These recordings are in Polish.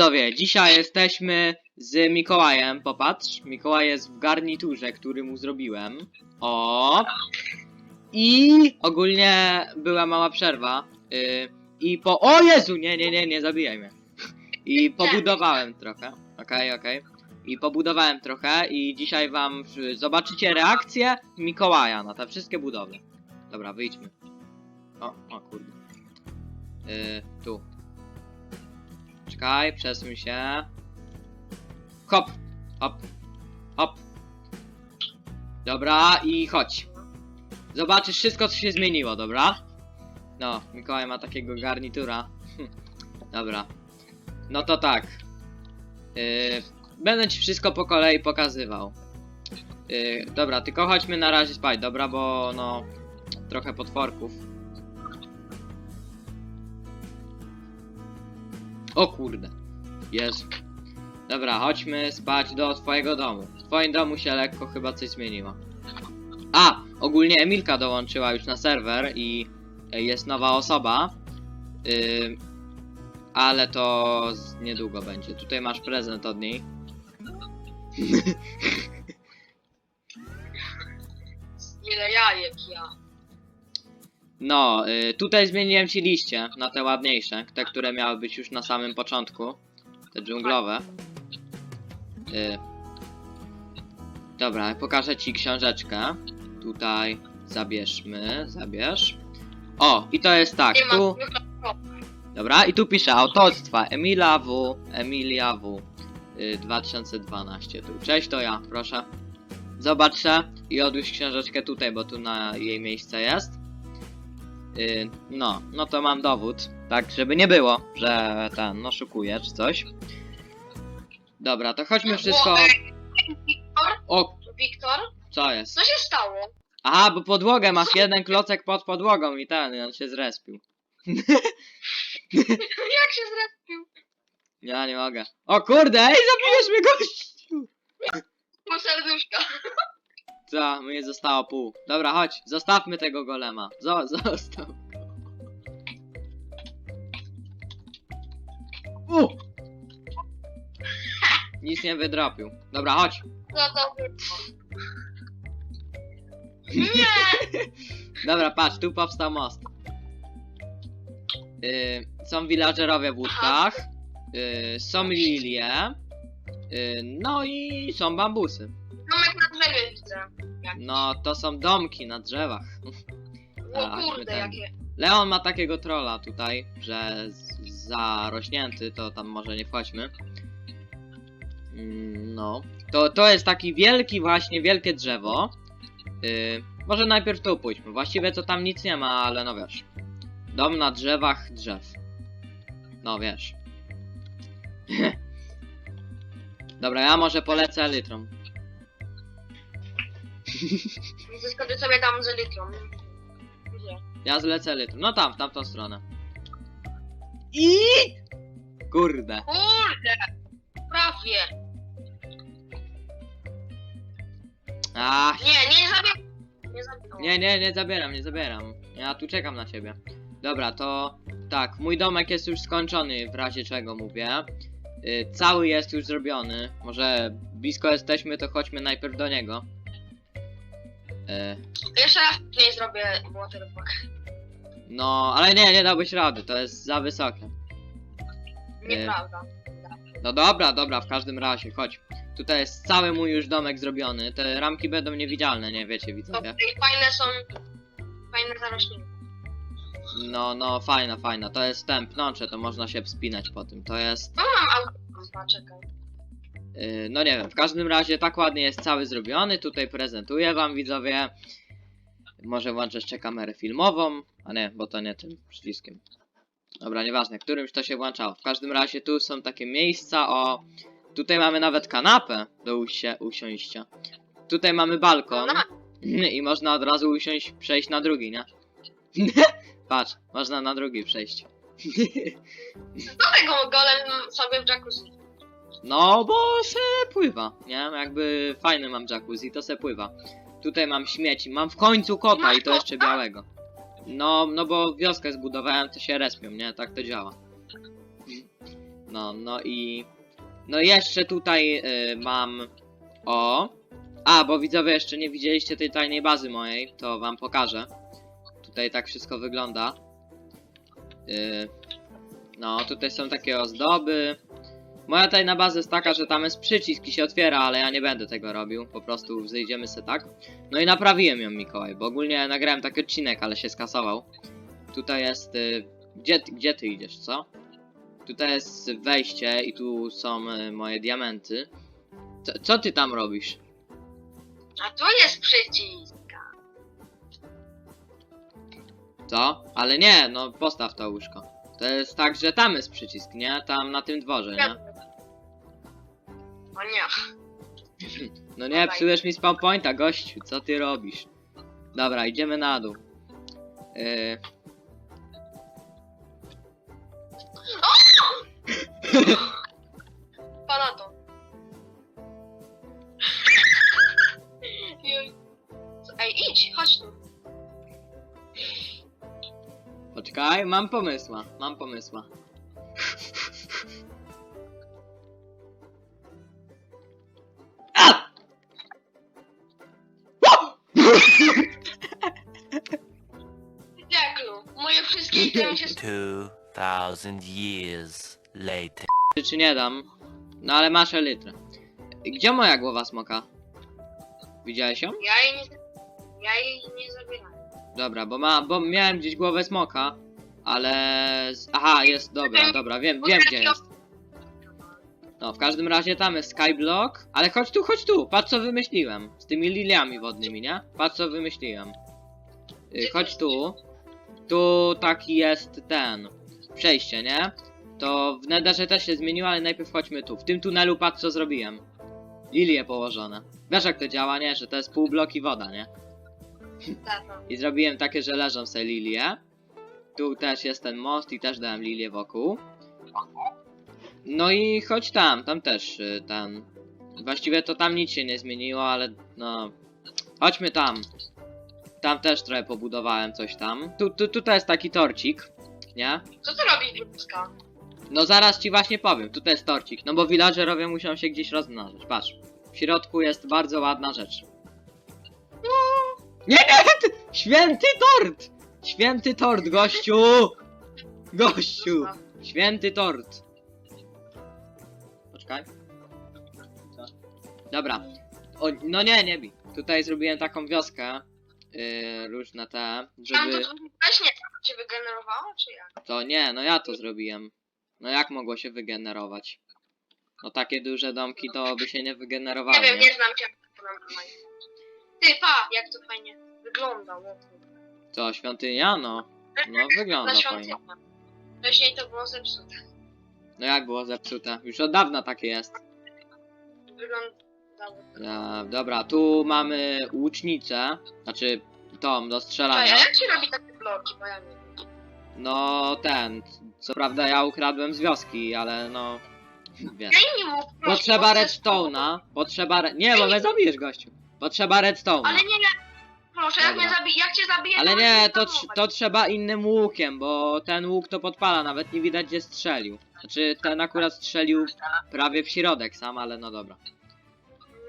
widzowie, dzisiaj jesteśmy z Mikołajem, popatrz. Mikołaj jest w garniturze, który mu zrobiłem. O! I ogólnie była mała przerwa. y, I po... O Jezu! Nie, nie, nie, nie zabijaj mnie. I pobudowałem trochę. Okej, okej. I pobudowałem trochę i dzisiaj wam zobaczycie reakcję Mikołaja na te wszystkie budowle. Dobra, wyjdźmy. O, o kurde. Y, tu. Czekaj, przesuń się. Hop, hop, hop. Dobra, i chodź. Zobaczysz wszystko, co się zmieniło, dobra? No, Mikołaj ma takiego garnitura. dobra. No to tak. Yy, będę ci wszystko po kolei pokazywał. Yy, dobra, tylko chodźmy na razie spać, dobra? Bo no, trochę potworków. O kurde. Jest. Dobra, chodźmy spać do twojego domu. W twoim domu się lekko chyba coś zmieniło. A! Ogólnie Emilka dołączyła już na serwer i e, jest nowa osoba. Ym, ale to niedługo będzie. Tutaj masz prezent od niej. Ile jajek ja. No, y, tutaj zmieniłem ci liście na te ładniejsze, te, które miały być już na samym początku. Te dżunglowe. Y, dobra, pokażę ci książeczkę. Tutaj zabierzmy, zabierz. O, i to jest tak, tu, dobra, i tu pisze autorstwa Emila W, Emilia W. Y, 2012 tu. Cześć, to ja, proszę. Zobaczę i odłóż książeczkę tutaj, bo tu na jej miejsce jest. Y, no, no to mam dowód. Tak, żeby nie było, że ten, no szukuje czy coś. Dobra, to chodźmy wszystko. Wiktor? O, Wiktor? co jest? Co się stało? Aha, bo podłogę masz jeden klocek pod podłogą i ten, on się zrespił. Jak się zrespił? Ja nie mogę. O kurde, ej, zabijesz mnie gościu! Po serduszka. Co, mnie zostało pół. Dobra, chodź, zostawmy tego golema. Zo zostaw. go. U! Nic nie wydropił. Dobra, chodź. No to. Nie! Dobra, patrz, tu powstał most. Yy, są villagerowie w łódkach. Yy, są lilie. Yy, no i są bambusy. Domek na drzewie widzę. No, to są domki na drzewach. O A, kurde, ten. jakie. Leon ma takiego trolla tutaj, że z- zarośnięty, to tam może nie wchodźmy. Mm, No, to, to jest taki wielki właśnie, wielkie drzewo. Yy, może najpierw tu pójdźmy. Właściwie to tam nic nie ma, ale no wiesz. Dom na drzewach drzew. No wiesz. Dobra, ja może polecę litrą. Zyskamy sobie tam z litrą. Gdzie? Ja zlecę litrą. No tam, w tamtą stronę. I Kurde. Kurde! Prawie. Ach, Nie, nie zabiję. Nie. Nie, nie, nie zabieram, nie zabieram. Ja tu czekam na ciebie. Dobra, to tak, mój domek jest już skończony, w razie czego mówię. Y, cały jest już zrobiony. Może blisko jesteśmy, to chodźmy najpierw do niego. Y, Jeszcze raz nie zrobię waterpark. no, ale nie, nie dałbyś rady, to jest za wysokie. Nieprawda. No dobra, dobra, w każdym razie, chodź. Tutaj jest cały mój już domek zrobiony. Te ramki będą niewidzialne, nie wiecie, To widzowie. i fajne są. Fajne zarośnięcia. No, no, fajna, fajna. To jest ten pnącze, to można się wspinać po tym. To jest No mam auto. Kurwa, czekaj. Yy, No nie wiem, w każdym razie tak ładnie jest cały zrobiony. Tutaj prezentuję wam widzowie. Może włączę jeszcze kamerę filmową. A nie, bo to nie tym przyciskiem. Dobra, nieważne, którymś to się włączało. W każdym razie tu są takie miejsca, o... Tutaj mamy nawet kanapę do usiąścia. Tutaj mamy balkon. I można od razu usiąść, przejść na drugi, nie? Patrz, można na drugi przejść. do tego golem sobie w jacuzzi. No, bo se pływa, nie? Jakby fajny mam jacuzzi, to se pływa. Tutaj mam śmieci, mam w końcu kota i to jeszcze białego. No, no bo wioskę zbudowałem, to się respią, nie? Tak to działa. No, no i... No jeszcze tutaj y, mam... O... A, bo widzowie jeszcze nie widzieliście tej tajnej bazy mojej, to wam pokażę. Tutaj tak wszystko wygląda. Y, no, tutaj są takie ozdoby. Moja tajna baza jest taka, że tam jest przycisk i się otwiera, ale ja nie będę tego robił. Po prostu zejdziemy se tak. No i naprawiłem ją Mikołaj, bo ogólnie nagrałem taki odcinek, ale się skasował. Tutaj jest... Y, gdzie, ty- gdzie ty idziesz, co? Tutaj jest wejście i tu są y, moje diamenty. Co, co ty tam robisz? A tu jest przycisk. Co? Ale nie, no postaw to łóżko. To jest tak, że tam jest przycisk, nie? Tam na tym dworze, nie? O nie. No nie, psujesz mi spawn pointa, gościu, co ty robisz? Dobra, idziemy na dół. Yy... Pana to. Juj. Ej, idź, chodź tu. Poczekaj, mam pomysła, mam pomysła. Dziękuję. Moje wszystkie itemy się... 2000 years later. Czy, czy nie dam? No ale masz elytrę. Gdzie moja głowa smoka? Widziałeś ją? Ja jej nie... Ja jej nie zabieram. Dobra, bo ma, bo miałem gdzieś głowę smoka, ale... Aha, jest, dobra, dobra, wiem, wiem gdzie jest. No, w każdym razie tam jest skyblock, ale chodź tu, chodź tu, patrz co wymyśliłem. Z tymi liliami wodnymi, nie? Patrz co wymyśliłem. Y, chodź tu. Tu taki jest ten. Przejście, nie? To w Netherze też się zmieniło, ale najpierw chodźmy tu. W tym tunelu patrz co zrobiłem. Lilie położone. Wiesz jak to działa, nie? Że to jest pół bloki woda, nie? I zrobiłem takie, że leżą sobie lilie. Tu też jest ten most i też dałem lilię wokół. No i chodź tam, tam też y, ten. Właściwie to tam nic się nie zmieniło, ale no. Chodźmy tam. Tam też trochę pobudowałem coś tam. Tu, tu, tutaj jest taki torcik, nie? Co ty robisz, Bliska? No zaraz ci właśnie powiem, tutaj jest torcik. No bo villagerowie muszą się gdzieś rozmnażać. Patrz. W środku jest bardzo ładna rzecz. Nie, nie, ty, święty tort! Święty tort, gościu! Gościu! Święty tort. Poczekaj. Co? Dobra. O, no nie, nie bij. Tutaj zrobiłem taką wioskę. Yy, różne te, Tam żeby... to się wygenerowało, czy jak? To nie, no ja to zrobiłem. No jak mogło się wygenerować? No takie duże domki to by się nie wygenerowały, Nie wiem, nie? nie znam cię. Ty, pa, jak to fajnie wygląda. kurde. Co, świątynia? No. No wygląda Na fajnie. świątynię. Wcześniej to było zepsute. No jak było zepsute? Już od dawna takie jest. Wyglądało. E, dobra, tu mamy łucznicę. Znaczy, tą do A strzelania. jak się robi takie bloki, bo ja nie wiem. No ten. Co prawda ja ukradłem z wioski, ale no. Wiesz. Daj mi łuk, proszę, Potrzeba redstone'a. Potrzeba. Re... Nie, bo mnie zabijesz, gościu. Potrzeba redstone'a. Ale nie, nie. Proszę, jak Dobra. mnie zabi... jak cię zabiję, Ale nie, to, trz- to trzeba innym łukiem, bo ten łuk to podpala, nawet nie widać gdzie strzelił. Znaczy ten akurat strzelił prawie w środek sam, ale no dobra.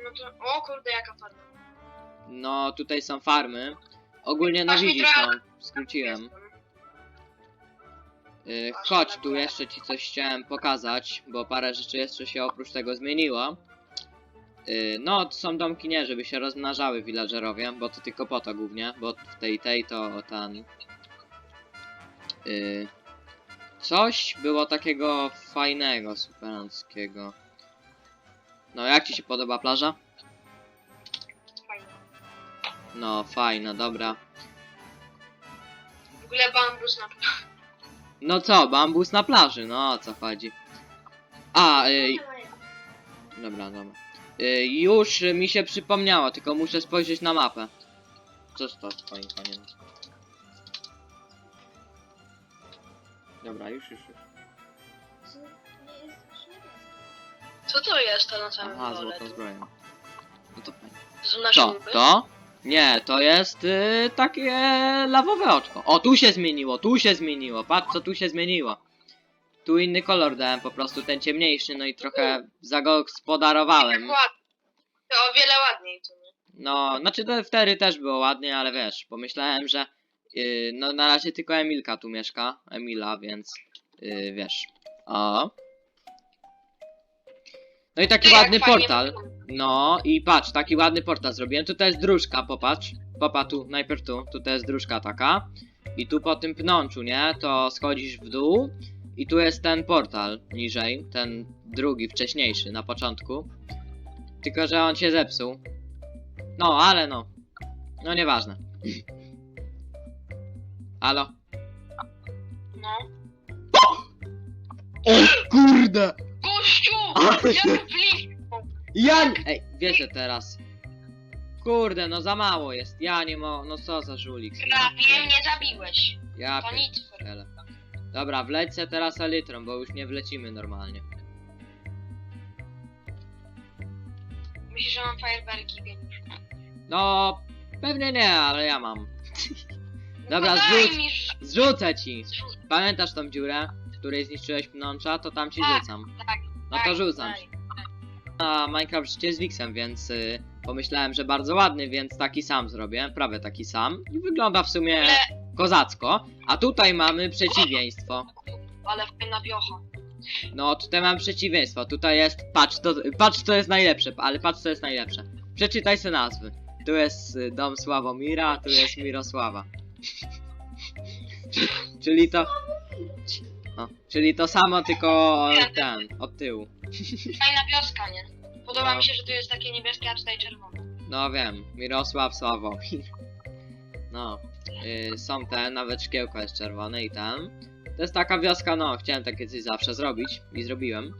No to... O kurde, jaka farma. No tutaj są farmy. Ogólnie no Masz mi widzisz, no, trochę- skróciłem. Y, chodź, tu jeszcze ci coś chciałem pokazać, bo parę rzeczy jeszcze się oprócz tego zmieniło. Y, no, to są domki nie, żeby się rozmnażały villagerowie, bo to tylko po to głównie, bo w tej tej to ten... Y, coś było takiego fajnego, superanckiego. No, jak ci się podoba plaża? Fajnie. No, fajna, dobra. W ogóle bambus na... No co, bambus na plaży, no o co chodzi. A, y, dobra, dobra. Y, już mi się przypomniało, tylko muszę spojrzeć na mapę. Coż to twoim paniem? Dobra, już, już, już. Co to jest to na samym Aha, dole? złotą zbroję. No to fajnie. To są nasze? To? Nie, to jest y, takie lawowe oczko. O, tu się zmieniło, tu się zmieniło. Patrz, co tu się zmieniło. tu inny kolor dałem, po prostu ten ciemniejszy, no i trochę zagospodarowałem. Dokładnie. To o wiele ładniej tu, nie? No, znaczy to wtedy też było ładnie, ale wiesz, pomyślałem, że yy, no na razie tylko Emilka tu mieszka, Emila, więc yy, wiesz. O. No i taki Ty, jak ładny fajnie portal. No i patrz, taki ładny portal zrobiłem. Tutaj jest dróżka, popatrz. Popa tu, najpierw tu, tutaj jest dróżka taka. I tu po tym pnączu, nie? To schodzisz w dół. I tu jest ten portal niżej, ten drugi, wcześniejszy, na początku. Tylko, że on się zepsuł. No, ale no. No nieważne. Halo? No. O kurde! Gościu! Ale- Jak blisko! Jan! Ej, wiecie teraz. Kurde, no za mało jest. Ja nie mo... No co za żulik. Prawie mnie zabiłeś. Ja To nic. pierdzielę. Dobra, wlecę teraz elitrą, bo już nie wlecimy normalnie. Myślisz, że mam fajerwerki, więc... No, pewnie nie, ale ja mam. Dobra, no zrzuć. mi Zrzucę ci. Pamiętasz tą dziurę, w której zniszczyłeś pnącza? To tam ci Tak, rzucam. tak, No to rzucam ci. A Minecraft życie z Wixem, więc y, pomyślałem, że bardzo ładny, więc taki sam zrobię. Prawie taki sam. I wygląda w sumie Ale, kozacko. A tutaj mamy przeciwieństwo. ale fajna wiocha. No, tutaj mam przeciwieństwo. Tutaj jest. Patrz, to, patrz co jest najlepsze, ale patrz co jest najlepsze. Przeczytaj se nazwy. Tu jest y, dom Sławomira, tu jest Mirosława. Czyli to. O, czyli to samo, tylko ten, od tyłu. Fajna wioska, nie? Podoba No. mi się, że tu jest takie niebieskie, a tutaj czerwone. No wiem, Mirosław Sławomir. No, y, są te, nawet szkiełko jest czerwone i ten. To jest taka wioska, no, chciałem takie coś zawsze zrobić i zrobiłem.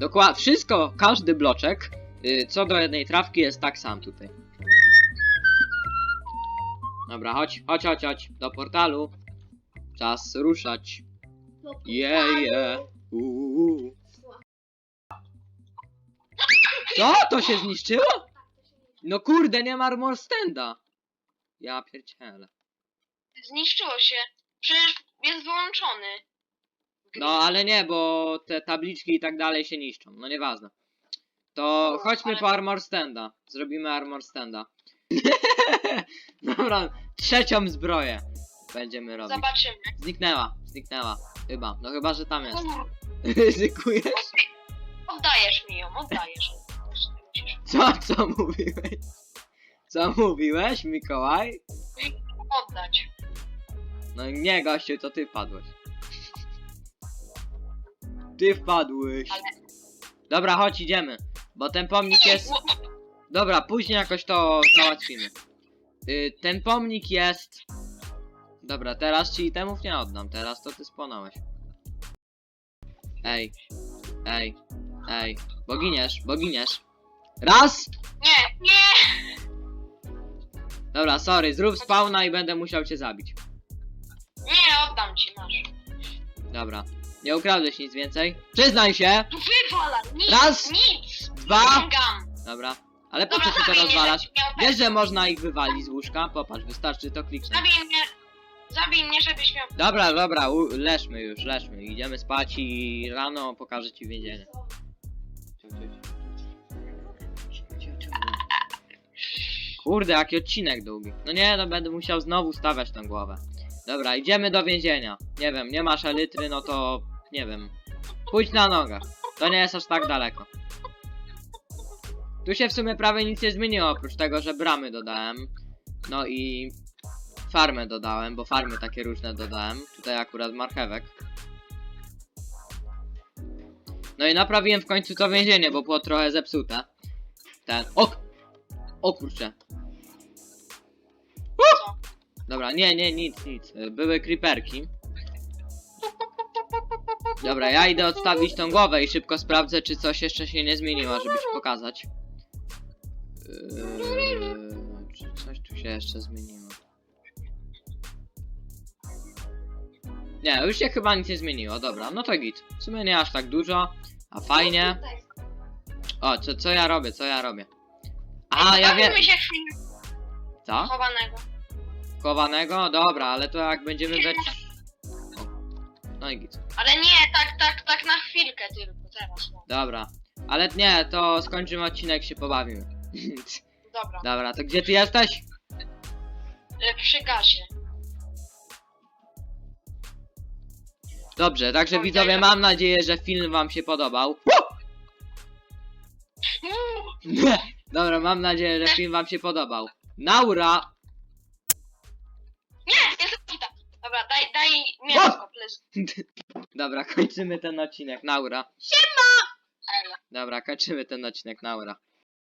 Dokładnie, wszystko, każdy bloczek, y, co do jednej trawki jest tak sam tutaj. Dobra, chodź, chodź, chodź, chodź, do portalu. Czas ruszać. Je, je. uuu. Co? To się zniszczyło? No kurde, nie ma armor standa. Ja pierdzielę. Zniszczyło się. Przecież jest wyłączony. No ale nie, bo te tabliczki i tak dalej się niszczą. No nieważne. To No, chodźmy po armor standa. Zrobimy armor standa. Dobra, trzecią zbroję będziemy robić. Zobaczymy. Zniknęła, zniknęła. Chyba. No chyba, że tam jest. Kur- Ryzykujesz? Oddajesz mi ją, oddajesz. Co, co mówiłeś? Co mówiłeś, Mikołaj? oddać. No nie, gościu, to ty wpadłeś. Ty wpadłeś. Ale- Dobra, chodź, idziemy. Bo ten pomnik jest... Dobra, później jakoś to załatwimy. Y, ten pomnik jest... Dobra, teraz ci itemów nie oddam. Teraz to ty spłonąłeś. Ej. Ej. Ej. Boginiesz, boginiesz. Raz! Nie, nie! Dobra, sorry, zrób spawna i będę musiał cię zabić. Nie, oddam ci, masz. Dobra. Nie ukradłeś nic więcej? Przyznaj się! Tu wywala, nic, Raz, nic! dwa. Dobra. Ale po Dobra, co ty to zabij mnie, rozwalasz? miał Wiesz, że można ich wywalić z łóżka? Popatrz, wystarczy to kliknąć. Zabij mnie, zabij mnie, żebyś miał... Dobra, dobra, u- leżmy już, leżmy. Idziemy spać i rano pokażę ci więzienie. Kurde, jaki odcinek długi. No nie, no będę musiał znowu stawiać tę głowę. Dobra, idziemy do więzienia. Nie wiem, nie masz elitry, no to... Nie wiem. Pójdź na nogach. To nie jest aż tak daleko. Tu się w sumie prawie nic nie zmieniło, oprócz tego, że bramy dodałem. No i farmę dodałem, bo farmy takie różne dodałem. Tutaj akurat marchewek. No i naprawiłem w końcu to więzienie, bo było trochę zepsute. Ten. O! O kurczę. Co? Dobra, nie, nie, nic, nic. Były creeperki. Dobra, ja idę odstawić tą głowę i szybko sprawdzę, czy coś jeszcze się nie zmieniło, żeby ci pokazać. Czy coś tu się jeszcze zmieniło? Nie, już się chyba nic nie zmieniło, dobra, no to git. W sumie nie aż tak dużo, a fajnie. O, co, co ja robię, co ja robię? A, ja wiem. Bawimy się Co? chowanego. Chowanego? Dobra, ale to jak będziemy we... O. No i git. Ale nie, tak, tak, tak na chwilkę tylko, teraz no. Dobra. Ale nie, to skończymy odcinek, się pobawimy. Dobra, Dobra, to gdzie ty jesteś? y, przy gasie. Dobrze, także widzowie, mam nadzieję, że film wam się podobał. Dobra, mam nadzieję, że film wam się podobał. Naura! Nie, jest kita. Dobra, daj, daj mięsko, please. Dobra, kończymy ten odcinek, Naura. Elo. Dobra, kończymy ten odcinek, Naura.